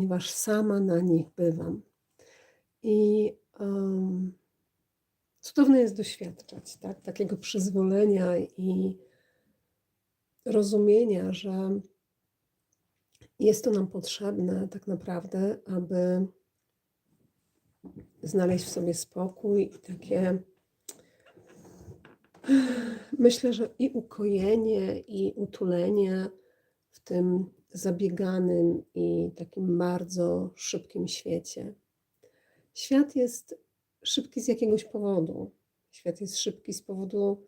ponieważ sama na nich bywam. I um, cudowne jest doświadczać tak? takiego przyzwolenia i rozumienia, że jest to nam potrzebne tak naprawdę, aby znaleźć w sobie spokój i takie myślę, że i ukojenie, i utulenie w tym zabieganym i takim bardzo szybkim świecie. Świat jest szybki z jakiegoś powodu. Świat jest szybki z powodu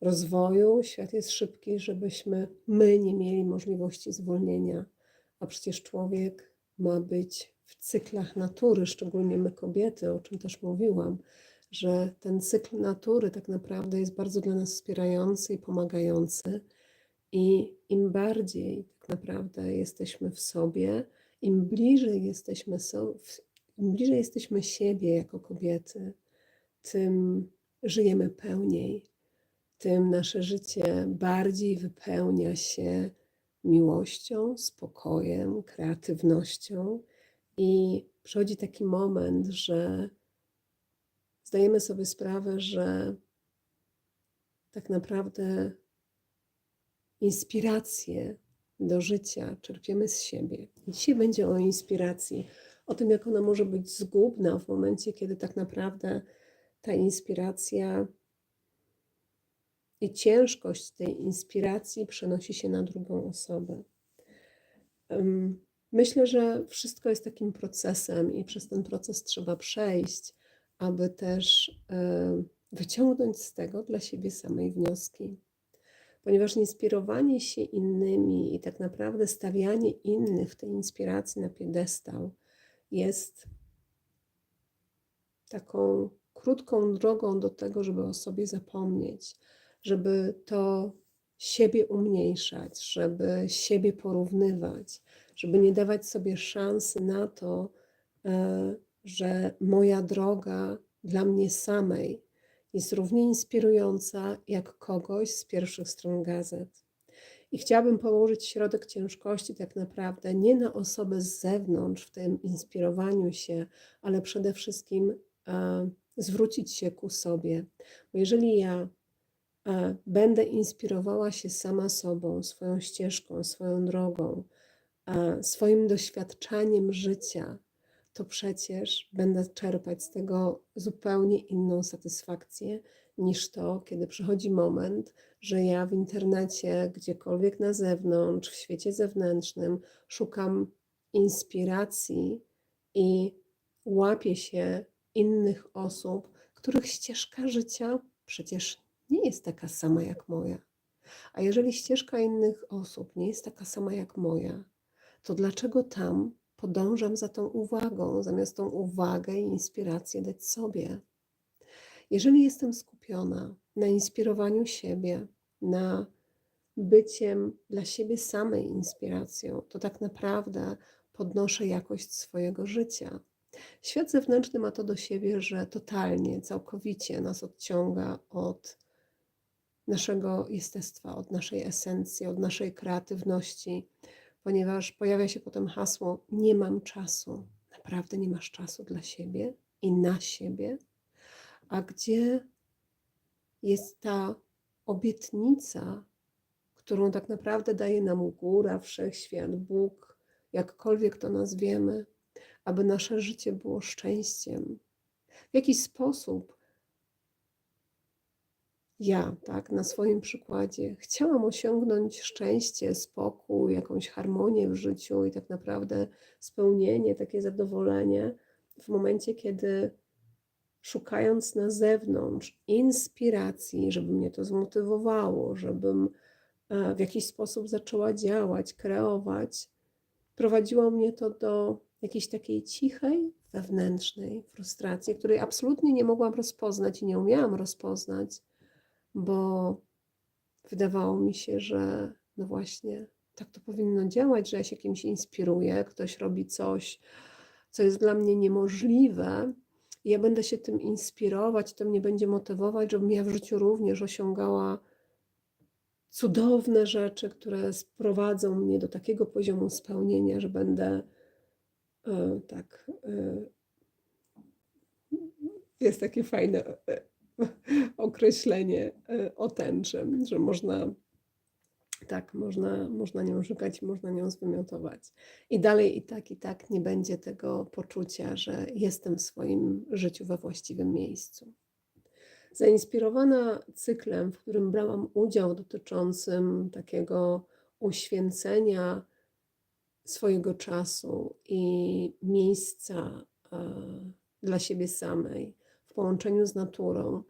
rozwoju, świat jest szybki, żebyśmy my nie mieli możliwości zwolnienia, a przecież człowiek ma być w cyklach natury, szczególnie my kobiety, o czym też mówiłam, że ten cykl natury tak naprawdę jest bardzo dla nas wspierający i pomagający. I im bardziej tak naprawdę jesteśmy w sobie, im bliżej jesteśmy, so, im bliżej jesteśmy siebie jako kobiety, tym żyjemy pełniej, tym nasze życie bardziej wypełnia się miłością, spokojem, kreatywnością. I przychodzi taki moment, że zdajemy sobie sprawę, że tak naprawdę inspirację do życia czerpiemy z siebie. Dzisiaj będzie o inspiracji, o tym, jak ona może być zgubna w momencie, kiedy tak naprawdę ta inspiracja i ciężkość tej inspiracji przenosi się na drugą osobę. Myślę, że wszystko jest takim procesem i przez ten proces trzeba przejść, aby też e, wyciągnąć z tego dla siebie samej wnioski. Ponieważ inspirowanie się innymi i tak naprawdę stawianie innych tej inspiracji na piedestał jest taką krótką drogą do tego, żeby o sobie zapomnieć, żeby to siebie umniejszać, żeby siebie porównywać, żeby nie dawać sobie szansy na to, e, że moja droga dla mnie samej jest równie inspirująca jak kogoś z pierwszych stron gazet. I chciałabym położyć środek ciężkości tak naprawdę nie na osobę z zewnątrz w tym inspirowaniu się, ale przede wszystkim e, zwrócić się ku sobie. Bo jeżeli ja e, będę inspirowała się sama sobą, swoją ścieżką, swoją drogą, e, swoim doświadczaniem życia, to przecież będę czerpać z tego zupełnie inną satysfakcję niż to, kiedy przychodzi moment, że ja w internecie, gdziekolwiek na zewnątrz, w świecie zewnętrznym szukam inspiracji i łapię się innych osób, których ścieżka życia przecież nie jest taka sama jak moja. A jeżeli ścieżka innych osób nie jest taka sama jak moja, to dlaczego tam podążam za tą uwagą, zamiast tą uwagę i inspirację dać sobie? Jeżeli jestem skupiona na inspirowaniu siebie, na byciem dla siebie samej inspiracją, to tak naprawdę podnoszę jakość swojego życia. Świat zewnętrzny ma to do siebie, że totalnie, całkowicie nas odciąga od naszego jestestwa, od naszej esencji, od naszej kreatywności, ponieważ pojawia się potem hasło: Nie mam czasu. Naprawdę nie masz czasu dla siebie i na siebie. A gdzie jest ta obietnica, którą tak naprawdę daje nam góra, wszechświat, Bóg, jakkolwiek to nazwiemy, aby nasze życie było szczęściem. W jaki sposób ja, tak, na swoim przykładzie, chciałam osiągnąć szczęście, spokój, jakąś harmonię w życiu i tak naprawdę spełnienie, takie zadowolenie w momencie, kiedy szukając na zewnątrz inspiracji, żeby mnie to zmotywowało, żebym e, w jakiś sposób zaczęła działać, kreować, prowadziło mnie to do jakiejś takiej cichej, wewnętrznej frustracji, której absolutnie nie mogłam rozpoznać i nie umiałam rozpoznać, bo wydawało mi się, że no właśnie tak to powinno działać, że ja się kimś inspiruję, ktoś robi coś, co jest dla mnie niemożliwe, i ja będę się tym inspirować, to mnie będzie motywować, żebym ja w życiu również osiągała cudowne rzeczy, które sprowadzą mnie do takiego poziomu spełnienia, że będę e, tak. E, jest takie fajne e, określenie e, o tęczy, że można tak, można, można nią szukać, można nią zwymiotować. I dalej i tak, i tak nie będzie tego poczucia, że jestem w swoim życiu we właściwym miejscu. Zainspirowana cyklem, w którym brałam udział dotyczącym takiego uświęcenia swojego czasu i miejsca e, dla siebie samej w połączeniu z naturą,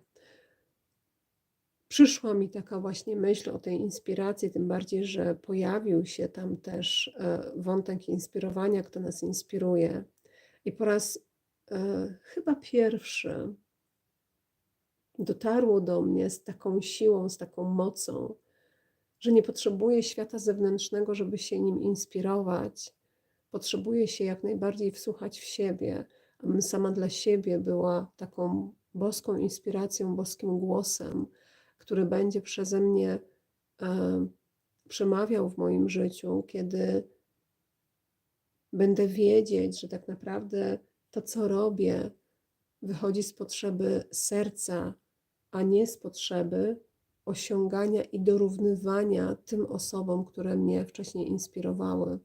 przyszła mi taka właśnie myśl o tej inspiracji, tym bardziej, że pojawił się tam też e, wątek inspirowania, kto nas inspiruje. I po raz e, chyba pierwszy dotarło do mnie z taką siłą, z taką mocą, że nie potrzebuję świata zewnętrznego, żeby się nim inspirować. Potrzebuję się jak najbardziej wsłuchać w siebie, sama dla siebie była taką boską inspiracją, boskim głosem, który będzie przeze mnie e, przemawiał w moim życiu, kiedy będę wiedzieć, że tak naprawdę to, co robię, wychodzi z potrzeby serca, a nie z potrzeby osiągania i dorównywania tym osobom, które mnie wcześniej inspirowały.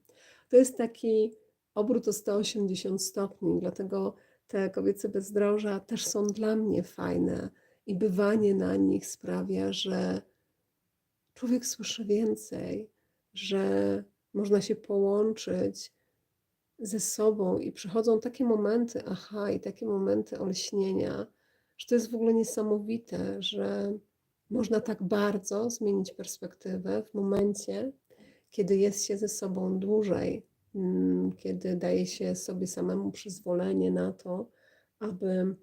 To jest taki obrót o 180 stopni, dlatego te kobiece bezdroża też są dla mnie fajne i bywanie na nich sprawia, że człowiek słyszy więcej, że można się połączyć ze sobą i przychodzą takie momenty, aha, i takie momenty olśnienia, że to jest w ogóle niesamowite, że można tak bardzo zmienić perspektywę w momencie, kiedy jest się ze sobą dłużej, kiedy daje się sobie samemu przyzwolenie na to, aby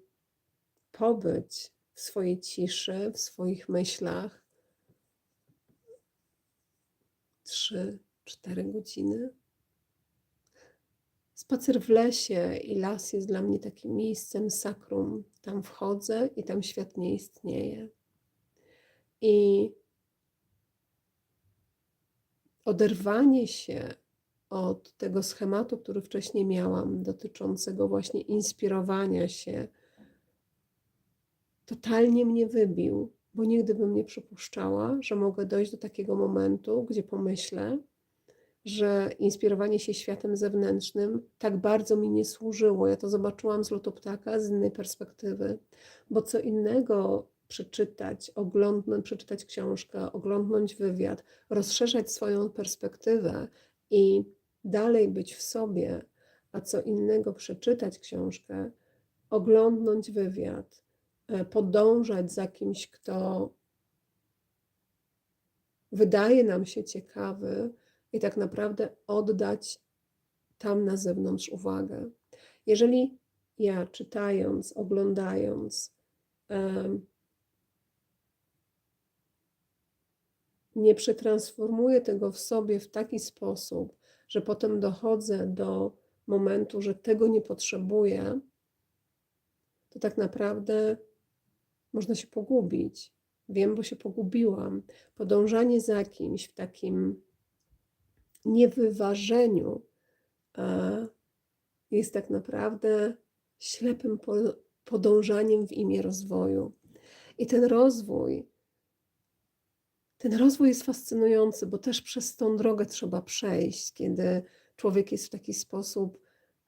pobyć w swojej ciszy, w swoich myślach. Trzy, cztery godziny. Spacer w lesie i las jest dla mnie takim miejscem sakrum. Tam wchodzę i tam świat nie istnieje. I oderwanie się od tego schematu, który wcześniej miałam, dotyczącego właśnie inspirowania się, totalnie mnie wybił, bo nigdy bym nie przypuszczała, że mogę dojść do takiego momentu, gdzie pomyślę, że inspirowanie się światem zewnętrznym tak bardzo mi nie służyło. Ja to zobaczyłam z lotu ptaka z innej perspektywy, bo co innego przeczytać, oglądnąć, przeczytać książkę, oglądnąć wywiad, rozszerzać swoją perspektywę i dalej być w sobie, a co innego przeczytać książkę, oglądnąć wywiad, e, podążać za kimś, kto wydaje nam się ciekawy i tak naprawdę oddać tam na zewnątrz uwagę. Jeżeli ja czytając, oglądając, nie przetransformuję tego w sobie w taki sposób, że potem dochodzę do momentu, że tego nie potrzebuję, to tak naprawdę można się pogubić. Wiem, bo się pogubiłam. Podążanie za kimś w takim niewyważeniu jest tak naprawdę ślepym podążaniem w imię rozwoju. I ten rozwój ten rozwój jest fascynujący, bo też przez tą drogę trzeba przejść, kiedy człowiek jest w taki sposób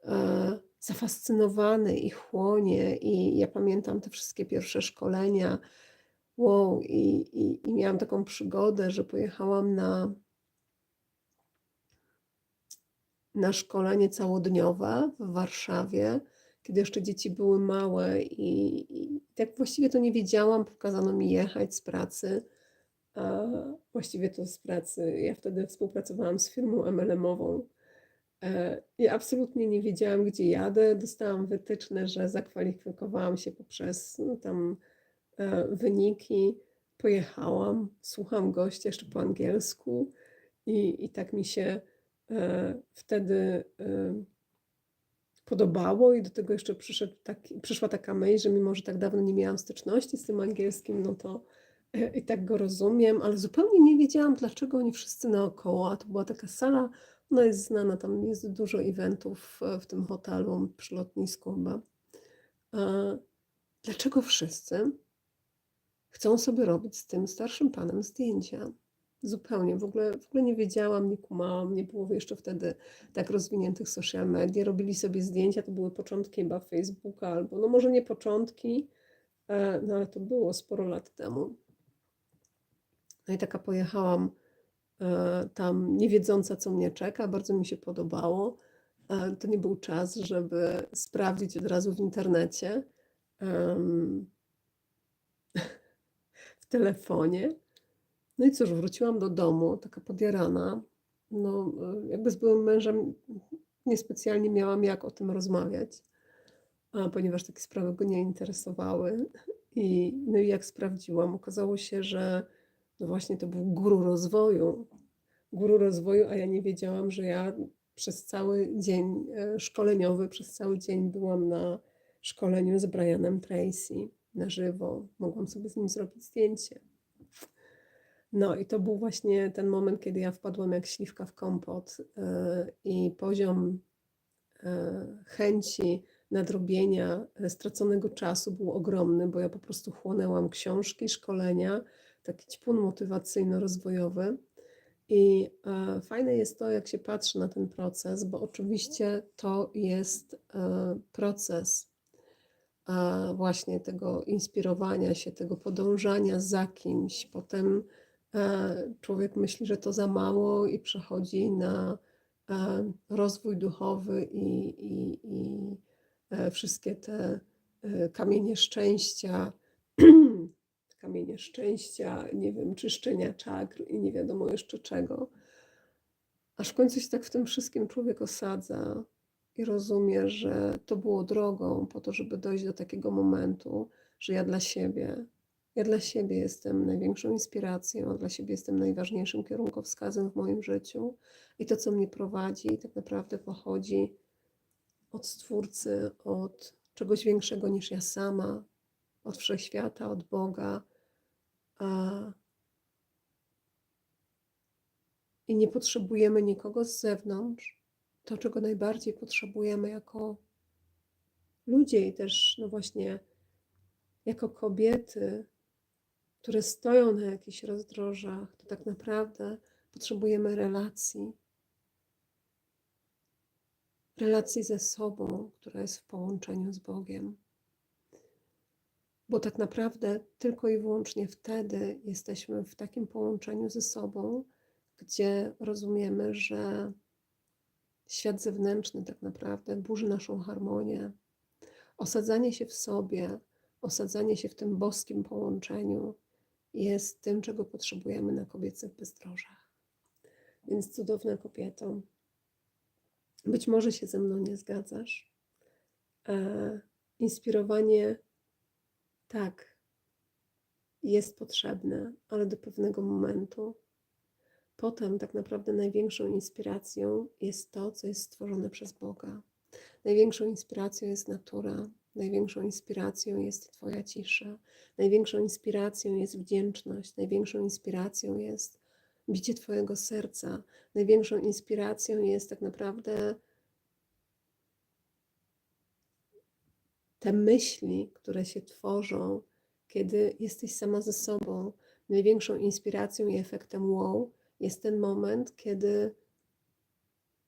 e, zafascynowany i chłonie. I ja pamiętam te wszystkie pierwsze szkolenia. Wow, i, i, i miałam taką przygodę, że pojechałam na, na szkolenie całodniowe w Warszawie, kiedy jeszcze dzieci były małe, i, i tak właściwie to nie wiedziałam. Pokazano mi jechać z pracy a właściwie to z pracy. Ja wtedy współpracowałam z firmą MLM-ową. E, I absolutnie nie wiedziałam, gdzie jadę. Dostałam wytyczne, że zakwalifikowałam się poprzez no, tam e, wyniki. Pojechałam, słucham gościa jeszcze po angielsku i, i tak mi się e, wtedy podobało i do tego jeszcze przyszedł przyszła taka myśl, że mimo, że tak dawno nie miałam styczności z tym angielskim, no to I tak go rozumiem, ale zupełnie nie wiedziałam, dlaczego oni wszyscy naokoło. To była taka sala, ona jest znana, tam jest dużo eventów w tym hotelu przy lotnisku chyba. Dlaczego wszyscy chcą sobie robić z tym starszym panem zdjęcia? Zupełnie, w ogóle, w ogóle nie wiedziałam, nie kumałam, nie było jeszcze wtedy tak rozwiniętych social media. Robili sobie zdjęcia, to były początki chyba Facebooka, albo no może nie początki, e, no ale to było sporo lat temu. No i taka pojechałam e, tam, nie wiedząca, co mnie czeka, bardzo mi się podobało. E, To nie był czas, żeby sprawdzić od razu w internecie, w telefonie. No i cóż, wróciłam do domu, taka podjarana. No, e, jakby z byłym mężem niespecjalnie miałam jak o tym rozmawiać, ponieważ takie sprawy go nie interesowały. I, no i jak sprawdziłam, okazało się, że no właśnie to był guru rozwoju. Guru rozwoju, a ja nie wiedziałam, że ja przez cały dzień e, szkoleniowy, przez cały dzień byłam na szkoleniu z Brianem Tracy na żywo. Mogłam sobie z nim zrobić zdjęcie. No i to był właśnie ten moment, kiedy ja wpadłam jak śliwka w kompot e, i poziom e, chęci nadrobienia straconego czasu był ogromny, bo ja po prostu chłonęłam książki, szkolenia, taki ćpun motywacyjno-rozwojowy. I e, fajne jest to, jak się patrzy na ten proces, bo oczywiście to jest e, proces e, właśnie tego inspirowania się, tego podążania za kimś. Potem człowiek myśli, że to za mało i przechodzi na rozwój duchowy i, i, i wszystkie te kamienie szczęścia, kamienie szczęścia, nie wiem, czyszczenia czakr i nie wiadomo jeszcze czego. Aż w końcu się tak w tym wszystkim człowiek osadza i rozumie, że to było drogą po to, żeby dojść do takiego momentu, że ja dla siebie, ja dla siebie jestem największą inspiracją, dla siebie jestem najważniejszym kierunkowskazem w moim życiu. I to, co mnie prowadzi, tak naprawdę pochodzi od Stwórcy, od czegoś większego niż ja sama, od wszechświata, od Boga. I nie potrzebujemy nikogo z zewnątrz. To, czego najbardziej potrzebujemy jako ludzie i też, no właśnie, jako kobiety, które stoją na jakichś rozdrożach, to tak naprawdę potrzebujemy relacji. Relacji ze sobą, która jest w połączeniu z Bogiem. Bo tak naprawdę tylko i wyłącznie wtedy jesteśmy w takim połączeniu ze sobą, gdzie rozumiemy, że świat zewnętrzny tak naprawdę burzy naszą harmonię. Osadzanie się w sobie, osadzanie się w tym boskim połączeniu jest tym, czego potrzebujemy na kobiecych bezdrożach. Więc cudowna kobieto, być może się ze mną nie zgadzasz. E, inspirowanie tak jest potrzebne, ale do pewnego momentu. Potem tak naprawdę największą inspiracją jest to, co jest stworzone przez Boga. Największą inspiracją jest natura, największą inspiracją jest Twoja cisza, największą inspiracją jest wdzięczność, największą inspiracją jest bicie Twojego serca, największą inspiracją jest tak naprawdę te myśli, które się tworzą, kiedy jesteś sama ze sobą. Największą inspiracją i efektem wow jest ten moment, kiedy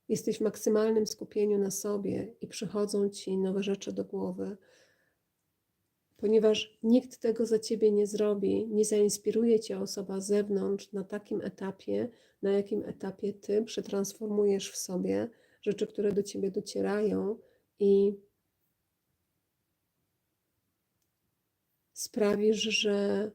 jesteś w maksymalnym skupieniu na sobie i przychodzą ci nowe rzeczy do głowy, ponieważ nikt tego za ciebie nie zrobi, nie zainspiruje cię osoba z zewnątrz na takim etapie, na jakim etapie ty przetransformujesz w sobie rzeczy, które do ciebie docierają i sprawisz, że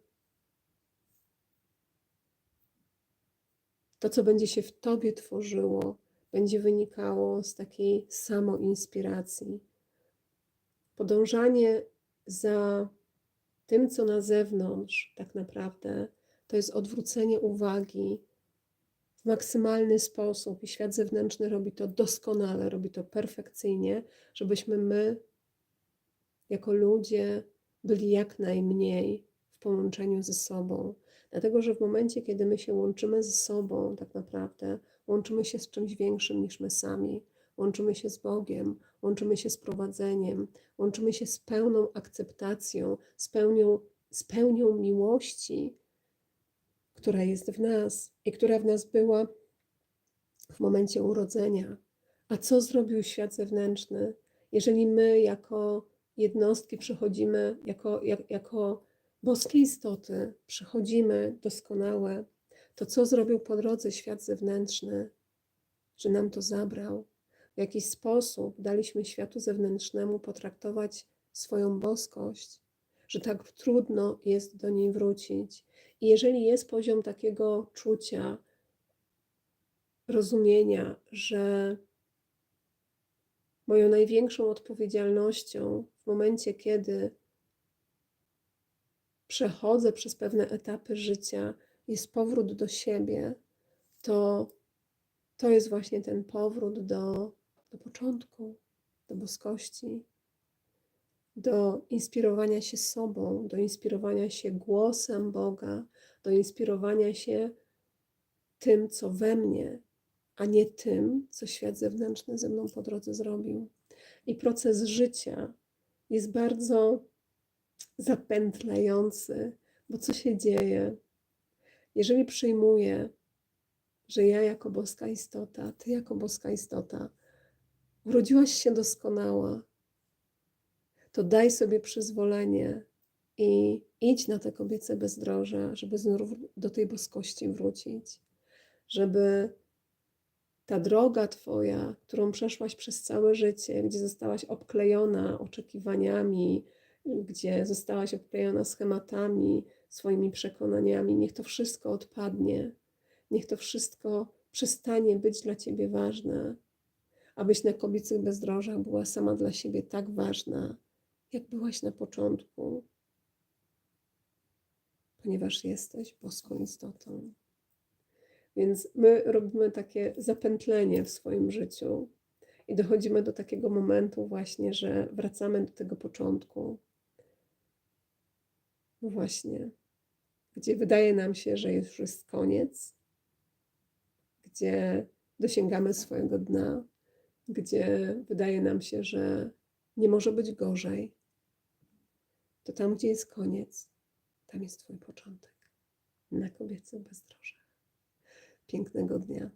to, co będzie się w tobie tworzyło, będzie wynikało z takiej samoinspiracji. Podążanie za tym, co na zewnątrz, tak naprawdę, to jest odwrócenie uwagi w maksymalny sposób, i świat zewnętrzny robi to doskonale, robi to perfekcyjnie, żebyśmy my, jako ludzie, byli jak najmniej w połączeniu ze sobą, Dlatego, że w momencie, kiedy my się łączymy ze sobą, tak naprawdę łączymy się z czymś większym niż my sami. Łączymy się z Bogiem, łączymy się z prowadzeniem, łączymy się z pełną akceptacją, z pełnią, z pełnią miłości, która jest w nas i która w nas była w momencie urodzenia. A co zrobił świat zewnętrzny, jeżeli my jako jednostki przychodzimy, jako, jak, jako boskie istoty, przychodzimy doskonałe, to co zrobił po drodze świat zewnętrzny, że nam to zabrał? W jakiś sposób daliśmy światu zewnętrznemu potraktować swoją boskość, że tak trudno jest do niej wrócić. I jeżeli jest poziom takiego czucia, rozumienia, że moją największą odpowiedzialnością w momencie, kiedy przechodzę przez pewne etapy życia, jest powrót do siebie, to to jest właśnie ten powrót do, do początku, do boskości, do inspirowania się sobą, do inspirowania się głosem Boga, do inspirowania się tym, co we mnie, a nie tym, co świat zewnętrzny ze mną po drodze zrobił. I proces życia jest bardzo zapętlający, bo co się dzieje? Jeżeli przyjmuję, że ja jako boska istota, ty jako boska istota, urodziłaś się doskonała, to daj sobie przyzwolenie i idź na te kobiece bezdroża, żeby znów do tej boskości wrócić, żeby ta droga Twoja, którą przeszłaś przez całe życie, gdzie zostałaś obklejona oczekiwaniami, gdzie zostałaś obklejona schematami, swoimi przekonaniami, niech to wszystko odpadnie, niech to wszystko przestanie być dla Ciebie ważne, abyś na kobiecych bezdrożach była sama dla siebie tak ważna, jak byłaś na początku, ponieważ jesteś boską istotą. Więc my robimy takie zapętlenie w swoim życiu i dochodzimy do takiego momentu właśnie, że wracamy do tego początku. No właśnie, gdzie wydaje nam się, że już jest koniec, gdzie dosięgamy swojego dna, gdzie wydaje nam się, że nie może być gorzej, to tam, gdzie jest koniec, tam jest Twój początek. Na kobiecych bezdrożach. Pięknego dnia.